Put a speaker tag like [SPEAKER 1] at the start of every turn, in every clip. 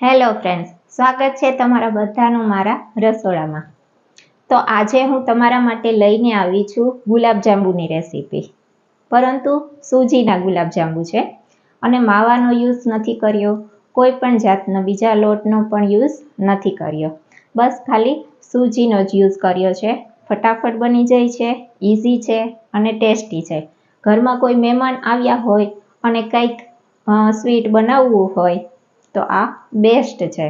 [SPEAKER 1] Hello friends, સ્વાગત છે તમારા બધાનું મારા રસોડામાં. તો આજે હું તમારા માટે લઈને આવી છું ગુલાબજાંબુની રેસીપી. પરંતુ સૂજીના ગુલાબજાંબુ છે અને માવાનો યુઝ નથી કર્યો, કોઈ પણ જાતનો, બીજા લોટનો પણ યુઝ નથી કર્યો. બસ ખાલી સૂજીનો જ યુઝ કર્યો છે. ફટાફટ બની જાય છે ઇઝી છે અને ટેસ્ટી છે. ઘરમાં કોઈ મહેમાન આવ્યા હોય અને કંઈક સ્વીટ બનાવવું હોય તો આ બેસ્ટ છે.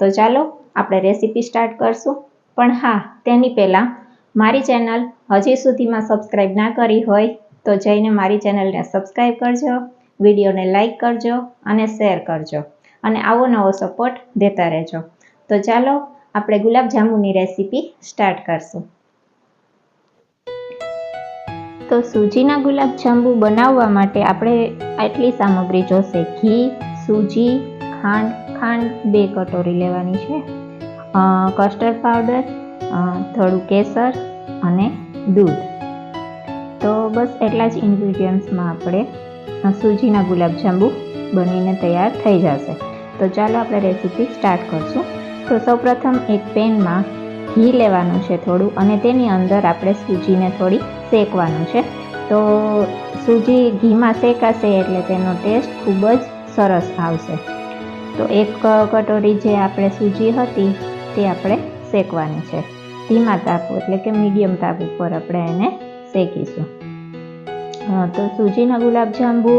[SPEAKER 1] તો ચાલો આપણે રેસીપી સ્ટાર્ટ કરશું. પણ હા, તેની પહેલાં મારી ચેનલ હજી સુધીમાં સબસ્ક્રાઈબ ના કરી હોય તો જઈને મારી ચેનલને સબસ્ક્રાઈબ કરજો, વિડીયોને લાઇક કરજો અને શેર કરજો. અને આવો નવો સપોર્ટ દેતા રહેજો. તો ચાલો આપણે ગુલાબજાંબુની રેસીપી સ્ટાર્ટ કરશું. તો સૂજીના ગુલાબજાંબુ બનાવવા માટે આપણે આટલી સામગ્રી જોશે. ઘી, સૂજી ખાંડ ખાંડ બે કટોરી લેવાની છે. કસ્ટર્ડ પાવડર થોડું કેસર અને દૂધ. તો બસ એટલા જ ઇન્ગ્રીડિયન્ટ્સમાં આપણે સૂજીના ગુલાબજાંબુ બનીને તૈયાર થઈ જશે. તો ચાલો આપણે રેસીપી સ્ટાર્ટ કરશું. તો સૌપ્રથમ એક પેનમાં ઘી લેવાનું છે થોડું અને તેની અંદર આપણે સૂજીને થોડી શેકવાનું છે. તો સૂજી ઘીમાં શેકાશે એટલે તેનો ટેસ્ટ ખૂબ જ સરસ આવશે. તો એક કટોરી જે આપણે સૂજી હતી તે આપણે શેકવાની છે. ધીમા તાપ એટલે કે મીડિયમ તાપ ઉપર આપણે એને શેકીશું. તો સૂજીના ગુલાબજાંબુ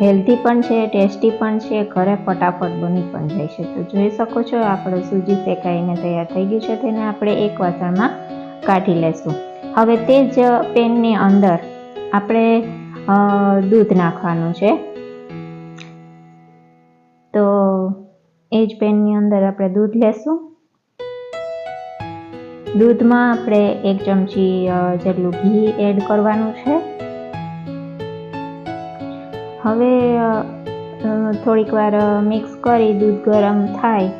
[SPEAKER 1] હેલ્ધી પણ છે, ટેસ્ટી પણ છે, ઘરે ફટાફટ બની પણ જાય છે. તો જોઈ શકો છો, આપણે સૂજી શેકાઈને તૈયાર થઈ ગયું છે, તેને આપણે એક વાસણમાં કાઢી લેશું. હવે તે જ પેનની અંદર આપણે દૂધ નાખવાનું છે. એ જ પેનની અંદર આપણે દૂધ લેશું. દૂધમાં આપણે એક ચમચી જેટલું ઘી એડ કરવાનું છે. હવે થોડીક વાર મિક્સ કરી દૂધ ગરમ થાય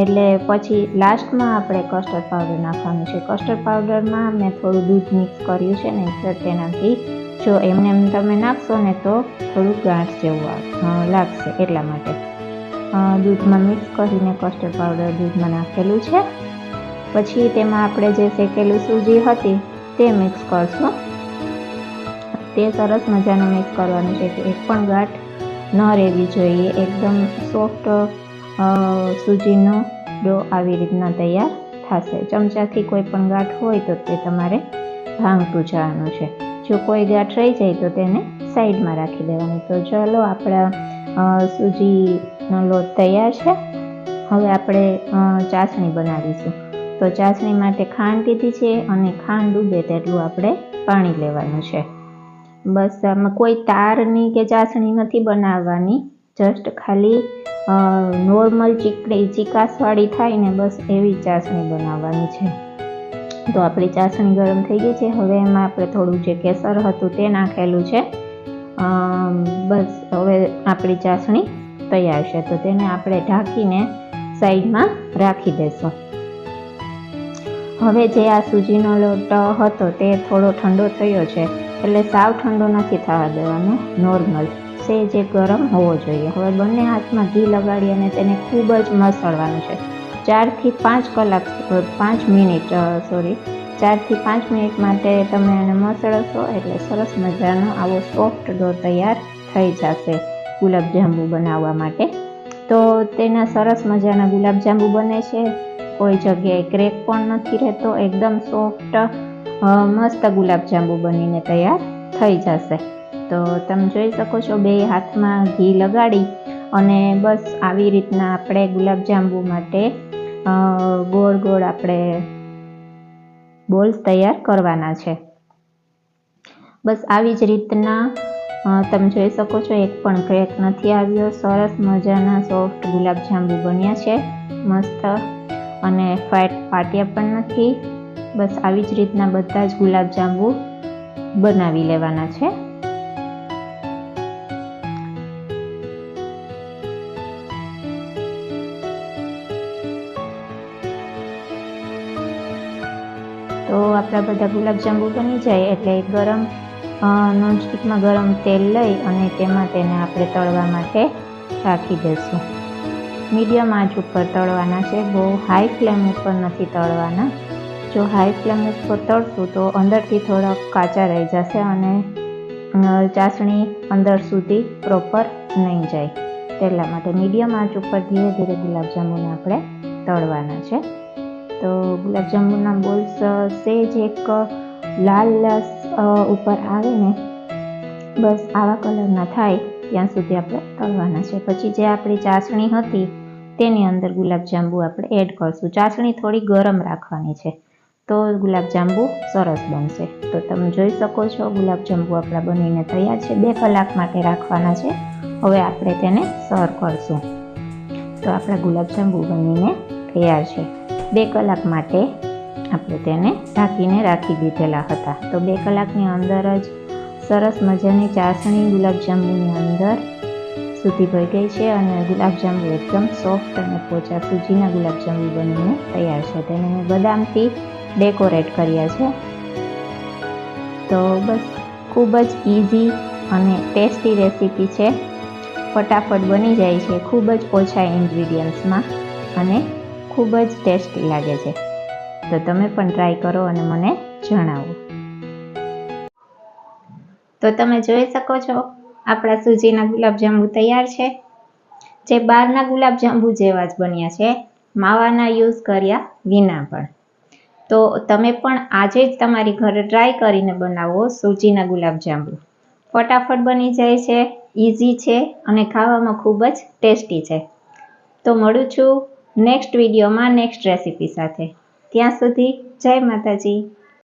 [SPEAKER 1] એટલે પછી લાસ્ટમાં આપણે કસ્ટર્ડ પાવડર નાખવાનું છે. કસ્ટર્ડ પાવડરમાં મેં થોડું દૂધ મિક્સ કર્યું છે ને તેનાથી જો એમને એમ તમે નાખશો ને તો થોડું ગાંઠ જેવું લાગશે એટલા માટે. દૂધમાં મિક્સ કરીને કસ્ટર્ડ પાવડર દૂધમાં નાખેલું છે. પછી તેમાં આપણે જે શેકેલું સૂજી હતી, તે મિક્સ કરશું. તે સરસ મજાનું મિક્સ કરવાનું છે કે એક પણ ગાંઠ ન રહેવી જોઈએ. એકદમ સોફ્ટ સૂજીનો ડો આવી રીતના તૈયાર થશે. ચમચાથી કોઈ પણ ગાંઠ હોય તો તે તમારે ભાંગતું જવાનું છે. જો કોઈ ગાંઠ રહી જાય તો તેને સાઈડમાં રાખી દેવાની. તો ચાલો આપણા સૂજીનો લોટ તૈયાર છે. હવે આપણે ચાસણી બનાવીશું. તો ચાસણી માટે ખાંડ લીધી છે અને ખાંડ ડૂબે તેટલું આપણે પાણી લેવાનું છે. બસ આમાં કોઈ તારની કે ચાસણી નથી બનાવવાની. જસ્ટ ખાલી નોર્મલ ચીકડી ચીકાસવાળી થાય ને બસ એવી ચાસણી બનાવવાની છે. તો આપણી ચાસણી ગરમ થઈ ગઈ છે. હવે એમાં આપણે થોડું જે કેસર હતું તે નાખેલું છે. બસ હવે આપણી ચાસણી તૈયાર છે. તો તેને આપણે ઢાંકીને સાઈડમાં રાખી દેશું. હવે જે આ સૂજીનો લોટ હતો તે થોડો ઠંડો થયો છે, એટલે સાવ ઠંડો નથી થવા દેવાનો. નોર્મલ સે જે ગરમ હોવો જોઈએ. હવે બંને હાથમાં ઘી લગાડી અને તેને ખૂબ જ મસળવાનું છે. ચારથી પાંચ કલાક, પાંચ મિનિટ સોરી ચારથી પાંચ મિનિટ માટે તમે એને મસળશો એટલે સરસ મજાનો આવો સોફ્ટ ડો તૈયાર થઈ જશે. ગુલાબજાંબુ બનાવવા માટે. તો તેના સરસ મજાના ગુલાબજાંબુ બને છે. કોઈ જગ્યાએ ક્રેક પણ નથી રહેતો. એકદમ સોફ્ટ મસ્ત ગુલાબજાંબુ બનીને તૈયાર થઈ જશે. તો તમે જોઈ શકો છો બે હાથમાં ઘી લગાડી અને બસ આવી રીતના આપણે ગુલાબજાંબુ માટે ગોળ ગોળ આપણે બોલ્સ તૈયાર કરવાના છે. બસ આવી જ રીતના તમે જોઈ શકો છો, એક પણ ક્રેક નથી આવ્યો. સરસ મજાના સોફ્ટ ગુલાબજાંબુ બન્યા છે, મસ્ત. અને ફેટ પાટિયા પણ નથી. બસ આવી જ રીતના બધા જ ગુલાબજાંબુ બનાવી લેવાના છે. તો આપણા બધા ગુલાબજાંબુ બની જાય એટલે ગરમ નોનસ્ટિકમાં ગરમ તેલ લઈ અને તેમાં તેને આપણે તળવા માટે રાખી દઈશું. મીડિયમ આંચ ઉપર તળવાના છે. બહુ હાઈ ફ્લેમ ઉપર નથી તળવાના. જો હાઈ ફ્લેમ ઉપર તળશું તો અંદરથી થોડાક કાચા રહી જશે અને ચાસણી અંદર સુધી પ્રોપર નહીં જાય. તેના માટે મીડિયમ આંચ ઉપર ધીરે ધીરે ગુલાબજાંબુને આપણે તળવાના છે. તો ગુલાબજાંબુના બોલ્સ સેજ એક લાલ લસ ઉપર આવે ને બસ આવા કલરના થાય ત્યાં સુધી આપણે તળવાના છે. પછી જે આપણી ચાસણી હતી તેની અંદર ગુલાબજાંબુ આપણે એડ કરશું. ચાસણી થોડી ગરમ રાખવાની છે. તો ગુલાબજાંબુ સરસ બનશે. તો તમે જોઈ શકો છો ગુલાબજાંબુ આપણા બનીને તૈયાર છે. બે કલાક માટે રાખવાના છે. હવે આપણે તેને સર્વ કરશું. તો આપણા ગુલાબજાંબુ બનીને તૈયાર છે. બે કલાક માટે આપણે તેને ઢાંકીને રાખી દીધેલા હતા. તો બે કલાકની અંદર જ સરસ મજાની ચાસણી ગુલાબજાંબુની અંદર સુધી ભઈ ગઈ છે અને ગુલાબજાંબુ એકદમ સોફ્ટ અને પોચા સૂજીના ગુલાબજાંબુ બનીને તૈયાર છે. તેને મેં બદામથી ડેકોરેટ કર્યા છે. તો બસ ખૂબ જ ઇઝી અને ટેસ્ટી રેસીપી છે. ફટાફટ બની જાય છે. ખૂબ જ ઓછા ઇન્ગ્રીડિયન્ટ્સમાં અને ખૂબ જ ટેસ્ટી લાગે છે. તો તમે પણ ટ્રાય કરો અને મને જણાવો. તો તમે જોઈ શકો છો, આપણા સૂજીના ગુલાબજાંબુ તૈયાર છે. જે બહારના ગુલાબજાંબુ જેવા જ બન્યા છે, માવાના યુઝ કર્યા વિના પણ. તો તમે પણ આજે જ તમારી ઘરે ટ્રાય કરીને બનાવો સૂજીના ગુલાબજાંબુ. ફટાફટ બની જાય છે ઇઝી છે અને ખાવામાં ખૂબ જ ટેસ્ટી છે. તો મળું છું નેક્સ્ટ વિડીયોમાં નેક્સ્ટ રેસીપી સાથે. ત્યાં સુધી જય માતાજી.